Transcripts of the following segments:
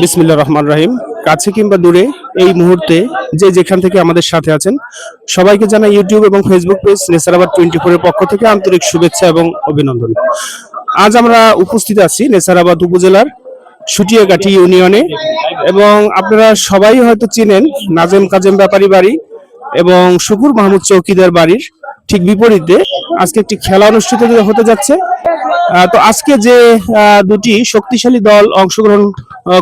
বিসমিল্লা রহমান রাহিম। কাছে কিংবা দূরে এই মুহূর্তে যে যেখান থেকে আমাদের সাথে আছেন, সবাইকে জানাই ইউটিউব এবং ফেসবুক পেজ নেসারাবাদ টোয়েন্টি ফোরের পক্ষ থেকে আন্তরিক শুভেচ্ছা এবং অভিনন্দন। আজ আমরা উপস্থিত আছি নেসারাবাদ উপজেলার সুটিয়াগাঠি ইউনিয়নে এবং আপনারা সবাই হয়তো চিনেন নাজেম কাজেম ব্যাপারী বাড়ি এবং শুকুর মাহমুদ চৌকিদার বাড়ির ঠিক বিপরীতে আজকে একটি খেলা অনুষ্ঠিত হতে যাচ্ছে। তো আজকে যে দুটি শক্তিশালী দল অংশগ্রহণ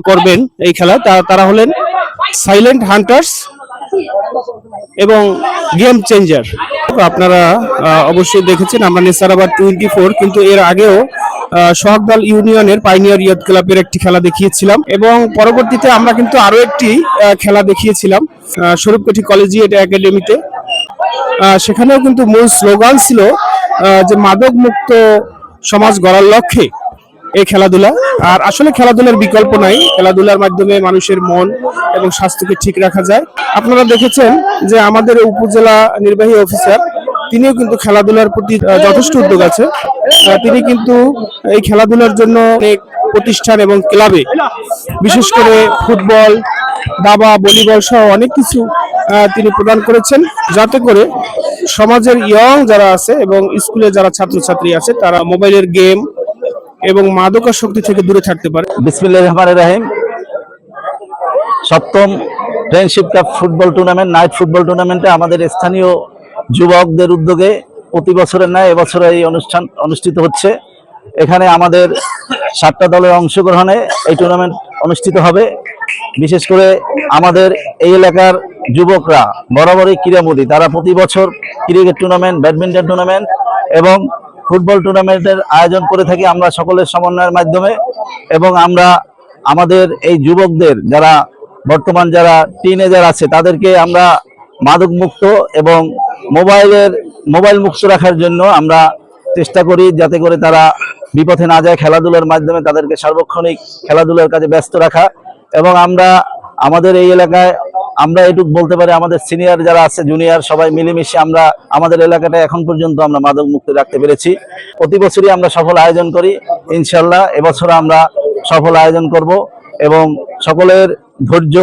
করবেন এই খেলায় তা- তারা হলেন সাইলেন্ট হান্টার্স এবং গেম চেঞ্জার আপনারা অবশ্যই দেখেছেন, আমরা নেসারাবাদ টোয়েন্টি ফোর কিন্তু এর আগেও সোহাগদাল ইউনিয়নের পাইনিয়ার ইয়াদ ক্লাবের একটি খেলা দেখিয়েছিলাম এবং পরবর্তীতে আমরা কিন্তু আরও একটি খেলা দেখিয়েছিলাম স্বরূপকাঠি কলেজিয়েট একাডেমিতে। সেখানেও কিন্তু মূল স্লোগান ছিল যে মাদক মুক্ত সমাজ গড়ার লক্ষ্যে এই খেলাধুলা। আর আসলে খেলাধুলার বিকল্প নাই, খেলাধুলার মাধ্যমে মানুষের মন এবং স্বাস্থ্যকে ঠিক রাখা যায়। আপনারা দেখেছেন যে আমাদের উপজেলা নির্বাহী অফিসার, তিনিও কিন্তু খেলাধুলার প্রতি যথেষ্ট উদ্যোগ আছে। তিনি কিন্তু এই খেলাধুলার জন্য অনেক প্রতিষ্ঠান এবং ক্লাবে, বিশেষ করে ফুটবল, দাবা, ভলিবল সহ অনেক কিছু তিনি প্রদান করেছেন যাতে করে সমাজের ইয়ং যারা আছে এবং স্কুলে যারা ছাত্রছাত্রী আছে, তারা মোবাইলের গেম এবং মাদকাসক্তি থেকে দূরে থাকতে পারে। বিসমিল্লাহ রহমান রাহিম। সপ্তম friendship cup football tournament night football টুর্নামেন্টে আমাদের স্থানীয় যুবকদের উদ্যোগে প্রতি বছরের ন্যায় এবছর এই অনুষ্ঠান অনুষ্ঠিত হচ্ছে। এখানে আমাদের সাতটা দলের অংশগ্রহণে এই টুর্নামেন্ট অনুষ্ঠিত হবে। বিশেষ করে আমাদের এই এলাকার যুবকরা, বরাবরই ক্রীড়ামোদী। তারা প্রতি বছর ক্রিকেট টুর্নামেন্ট ব্যাডমিন্টন টুর্নামেন্ট এবং ফুটবল টুর্নামেন্টের আয়োজন করে থাকি আমরা সকলের সমন্বয়ের মাধ্যমে এবং আমরা আমাদের এই যুবকদের যারা বর্তমান যারা টিনেজার আছে, তাদেরকে আমরা মাদক মুক্ত এবং মোবাইলের, মোবাইল মুক্ত রাখার জন্য আমরা চেষ্টা করি যাতে করে তারা বিপথে না যায় খেলাধুলার মাধ্যমে তাদেরকে সার্বক্ষণিক খেলাধুলার কাজে ব্যস্ত রাখা এবং আমরা আমাদের এই এলাকায় আমরা এটুক বলতে পারি, আমাদের সিনিয়র যারা আছে জুনিয়র সবাই মিলেমিশে আমরা আমাদের এলাকাটা এখন পর্যন্ত আমরা মাদক মুক্ত রাখতে পেরেছি। প্রতি বছরই আমরা সফল আয়োজন করি ইনশাল্লাহ এবছর আমরা সফল আয়োজন করব এবং সকলের ধৈর্য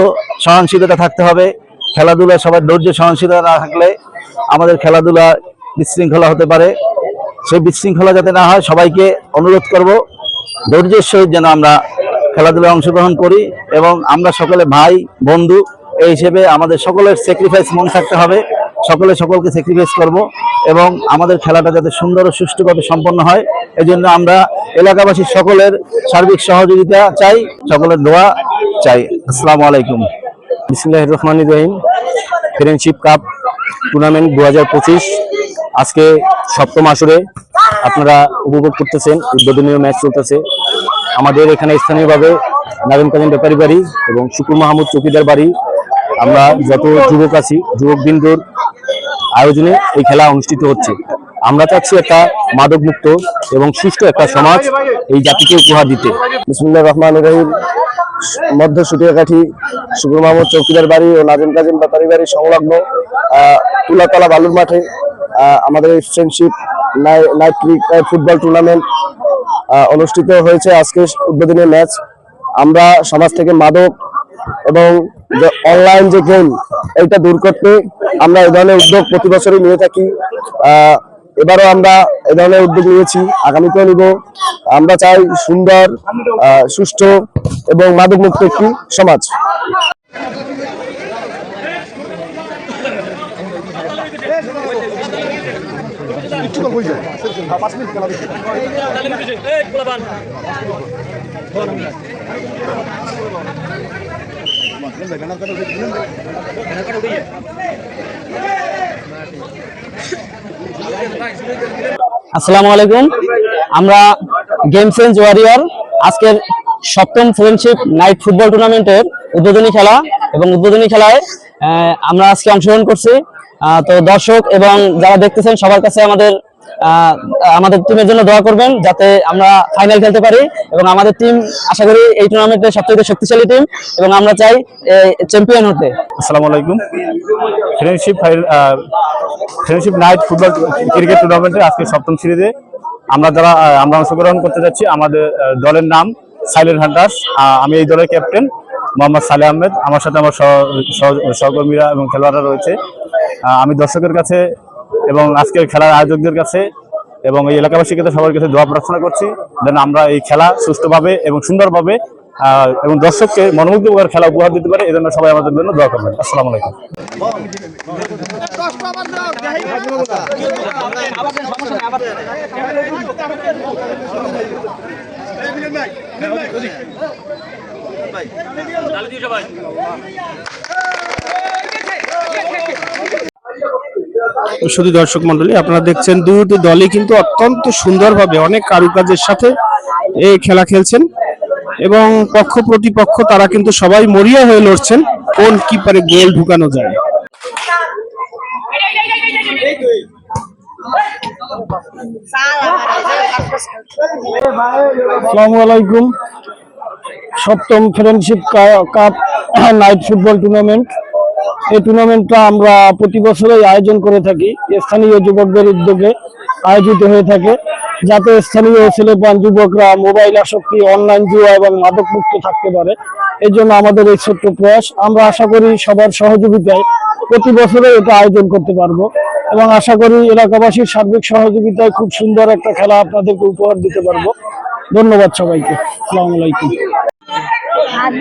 সহনশীলতা থাকতে হবে। খেলাধুলায় সবার ধৈর্য সহনশীলতা না থাকলে আমাদের খেলাধুলা বিশৃঙ্খলা হতে পারে। সেই বিশৃঙ্খলা যাতে না হয়, সবাইকে অনুরোধ করব, ধৈর্যের সহিত যেন আমরা খেলাধুলায় অংশগ্রহণ করি এবং আমরা সকলে ভাই, বন্ধু এই হিসেবে আমাদের সকলের স্যাক্রিফাইস মন থাকতে হবে। সকলে সকলকে স্যাক্রিফাইস করব এবং আমাদের খেলাটা যাতে সুন্দর ও সুষ্ঠুভাবে সম্পন্ন হয়, এজন্য আমরা এলাকাবাসীর সকলের সার্বিক সহযোগিতা চাই, সকলের দোয়া চাই। আসসালামু আলাইকুম। বিসমুল্লাহ রহমান রহিম। ফ্রেন্ডশিপ কাপ টুর্নামেন্ট দু হাজার পঁচিশ আজকে সপ্তম আসরে আপনারা উপভোগ করতেছেন, উদ্বোধনীয় ম্যাচ চলতেছে। আমাদের এখানে স্থানীয়ভাবে নাজিম কাজিম ব্যাপারী বাড়ি এবং শুকুর মাহমুদ চৌকিদার বাড়ি আমরা যত যুবক আছি, যুবক বিন্দুর আয়োজনে এই খেলা অনুষ্ঠিত হচ্ছে। আমরা চাচ্ছি একটা মাদক মুক্ত এবং সুষ্ঠু একটা সমাজ এই জাতিকে উপহার দিতে। বিসমুল্লাহ রহমান রহিম। মধ্য সুটিয়াকাঠি শুকুর মাহমুদ চৌকিদার বাড়ি ও নাজিম কাজিম ব্যাপারী বাড়ি সংলগ্ন তুলাতলা বালুর মাঠে আমাদের এই friendship night cricket football tournament অনুষ্ঠিত হয়েছে আজকে উদ্বোধনী ম্যাচ আমরা সমাজ থেকে মাদক এবং অনলাইন যে গেম এইটা দূর করতে আমরা এই ধরনের উদ্যোগ প্রতি বছরই নিয়ে থাকি। এবারও আমরা এই ধরনের উদ্যোগ নিয়েছি, আগামীতেও নিব। আমরা চাই সুন্দর সুষ্ঠু এবং মাদকমুক্ত একটি সমাজ। আসসালামু আলাইকুম। আমরা গেম চেঞ্জ ওয়ারিয়র আজকের সপ্তম ফ্রেন্ডশিপ নাইট ফুটবল টুর্নামেন্টের উদ্বোধনী খেলা এবং উদ্বোধনী খেলায় আমরা আজকে অংশগ্রহণ করছি। তো দর্শক এবং যারা দেখতেছেন, সবার কাছে আমাদের আমাদের টিমের জন্য দোয়া করবেন যাতে আমরা ফাইনাল খেলতে পারি এবং আমাদের টিম আশা করি এই টুর্নামেন্টের সবচেয়ে শক্তিশালী টিম এবং আমরা চাই চ্যাম্পিয়ন হতে। আসসালামু আলাইকুম। Friendship friendship night football cricket টুর্নামেন্টের আজকে সপ্তম সিরিজে আমরা যারা আমরা অংশগ্রহণ করতে যাচ্ছি, আমাদের দলের নাম সাইলেন্ট হান্টার্স আমি এই দলের ক্যাপ্টেন মোহাম্মদ সালে আহমেদ। আমার সাথে আমার সহ- সহ- সহকর্মীরা এবং খেলোয়াড়রা রয়েছে। আমি দর্শকের কাছে এবং আজকের খেলার আয়োজকদের কাছে এবং এই এলাকাবাসীর কাছে সবার কাছে দোয়া প্রার্থনা করছি, যেন আমরা এই খেলা সুষ্ঠুভাবে এবং সুন্দরভাবে এবং দর্শককে মনোমুগ্ধকর খেলা উপহার দিতে পারে, এজন্য সবাই আমাদের জন্য দোয়া করবেন। আসসালামু আলাইকুম। শুধু দর্শক মন্ডলী আপনারা দেখছেন দুটি দলই কিন্তু অত্যন্ত সুন্দরভাবে অনেক কারুকাজের সাথে এই খেলা খেলছেন এবং পক্ষ প্রতিপক্ষ তারা কিন্তু সবাই মরিয়া হয়ে লড়ছেন, কোন কিপারে গোল ঢুকানো যায়। সপ্তম friendship cup night football tournament এই টুর্নামেন্টটা আমরা প্রতি বছরই আয়োজন করে থাকি। স্থানীয় যুবকদের উদ্যোগে আয়োজিত হয়ে থাকে। যাতে স্থানীয় ছেলে ছেলেপান যুবকরা মোবাইল আসক্তি অনলাইন জুয়া এবং মাদক মুক্ত থাকতে পারে। এই জন্য আমাদের এই ছোট্ট প্রয়াস। আমরা আশা করি সবার সহযোগিতায় প্রতি বছরে এটা আয়োজন করতে পারব এবং আশা করি এলাকাবাসীর সার্বিক সহযোগিতায় খুব সুন্দর একটা খেলা আপনাদেরকে উপহার দিতে পারব। ধন্যবাদ সবাইকে। আসসালামু আলাইকুম। হাত